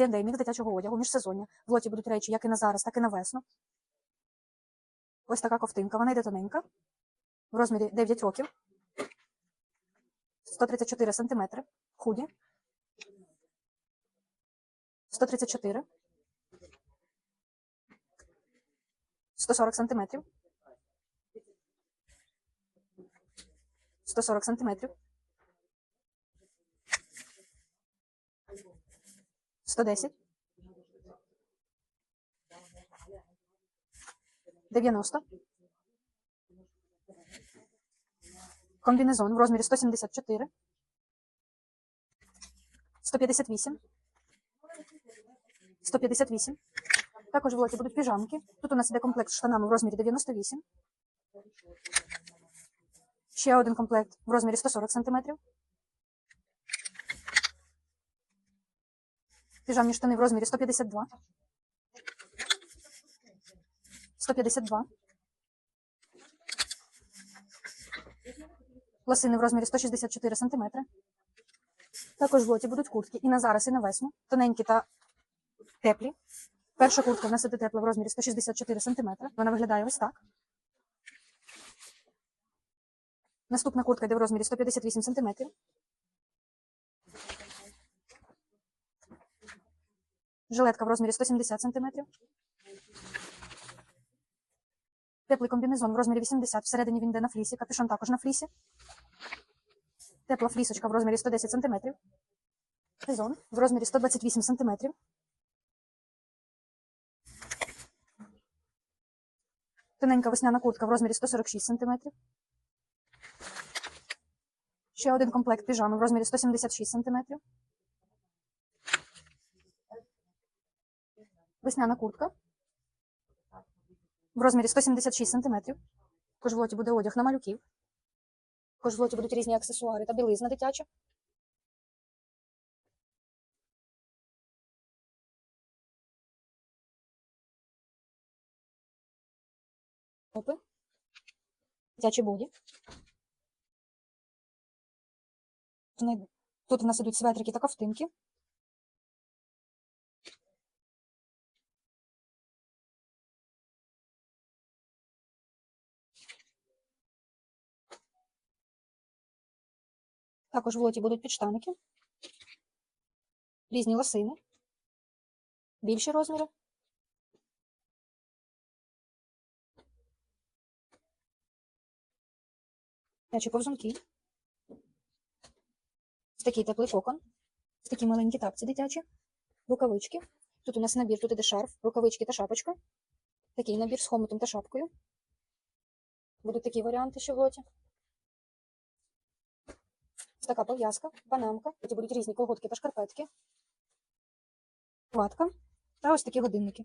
Мікс дитячого одягу, міжсезоння. В лоті будуть речі як і на зараз, так і на весну. Ось така ковтинка, вона йде тоненька. В розмірі 9 років. 134 см. Худі. 134. 140 сантиметрів. 140 сантиметрів. 110. 90. Комбінезон в розмірі 174. 158. 158. Також в лоті будуть піжамки. Тут у нас іде комплект з штанами в розмірі 98. Ще один комплект в розмірі 140 см. Піжамні штани в розмірі 152. 152. Лосини в розмірі 164 см. Також в лоті будуть куртки і на зараз, і на весну. Тоненькі та теплі. Перша куртка в нас іде тепла в розмірі 164 см. Вона виглядає ось так. Наступна куртка йде в розмірі 158 см. Жилетка в розмірі 170 см. Теплий комбінезон в розмірі 80 Всередині він йде на флісі. Капюшон також на флісі. Тепла флісочка в розмірі 110 см. Сезон в розмірі 128 см. Тоненька весняна куртка в розмірі 146 см. Ще один комплект піжами в розмірі 176 см. Весняна куртка в розмірі 176 см. Також в лоті буде одяг на малюків. Також в лоті будуть різні аксесуари та білизна дитяча. Опи. Дитячі боді. Тут у нас ідуть светрики та ковтинки. Також в лоті будуть підштаники, різні лосини, більші розміри. Дитячі ковзунки. Ось такий теплий кокон. Ось такі маленькі тапці дитячі, рукавички. Тут у нас набір, тут іде шарф, рукавички та шапочка. Такий набір з хомутом та шапкою. Будуть такі варіанти ще в лоті. Ось така пов'язка, панамка. Тут будуть різні колготки та шкарпетки. матка Та ось такі годинники.